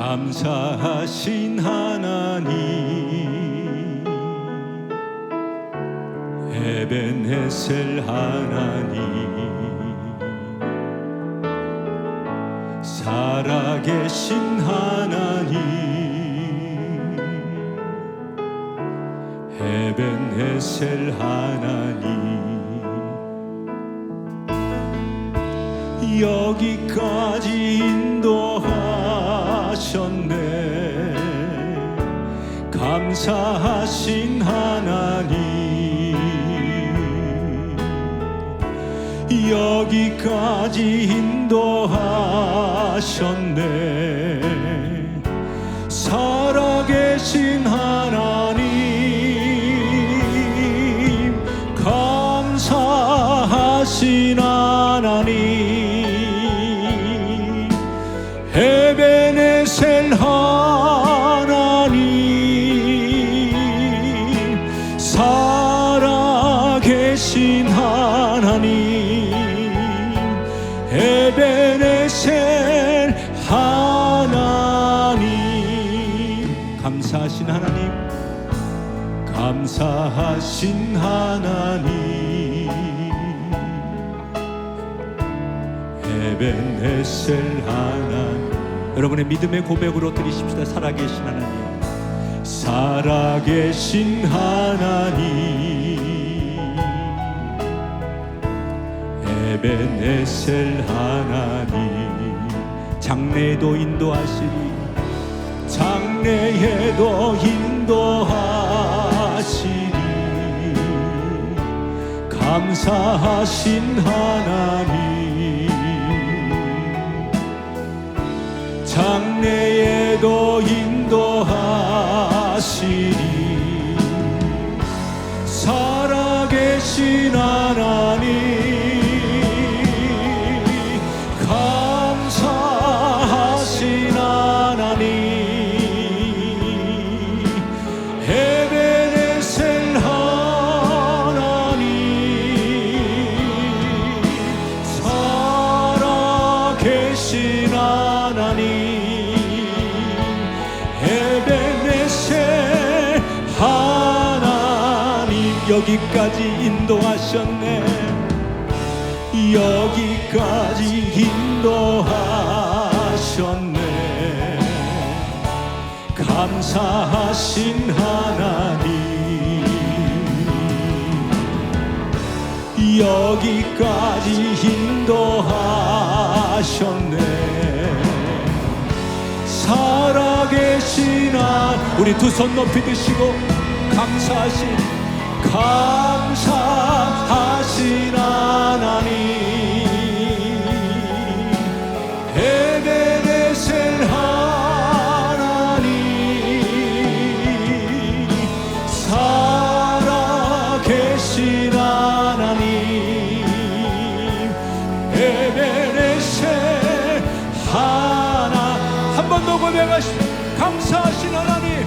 감사하신 하나님. 에벤에셀 하나님. 살아계신 하나님. 에벤에셀 하나님. 여기까지 감사하신 하나님. 여기까지 인도하셨네. 살아계신 하나님 감사하신 하나님. 에베네셀 하 살아계신 하나님 에베네셀 하나님. 감사하신 하나님 감사하신 하나님. 에벤에셀 하나님. 여러분의 믿음의 고백으로 드리십시다 살아계신 하나님. 살아계신 하나님 에벤에셀 하나님. 장래에도 인도하시리. 장래에도 인도하시리. 감사하신 하나님. 장래에도 인도하시리. 살아계신 여기까지 인도하셨네. 여기까지 인도하셨네. 감사하신 하나님. 여기까지 인도하셨네. 살아계신 한 우리 두 손 높이 드시고 감사하신 감사하신 하나님. 에베네셀 하나님. 살아계신 하나님. 에베네셀 하나. 한 번 더 고백하시 감사하신 하나님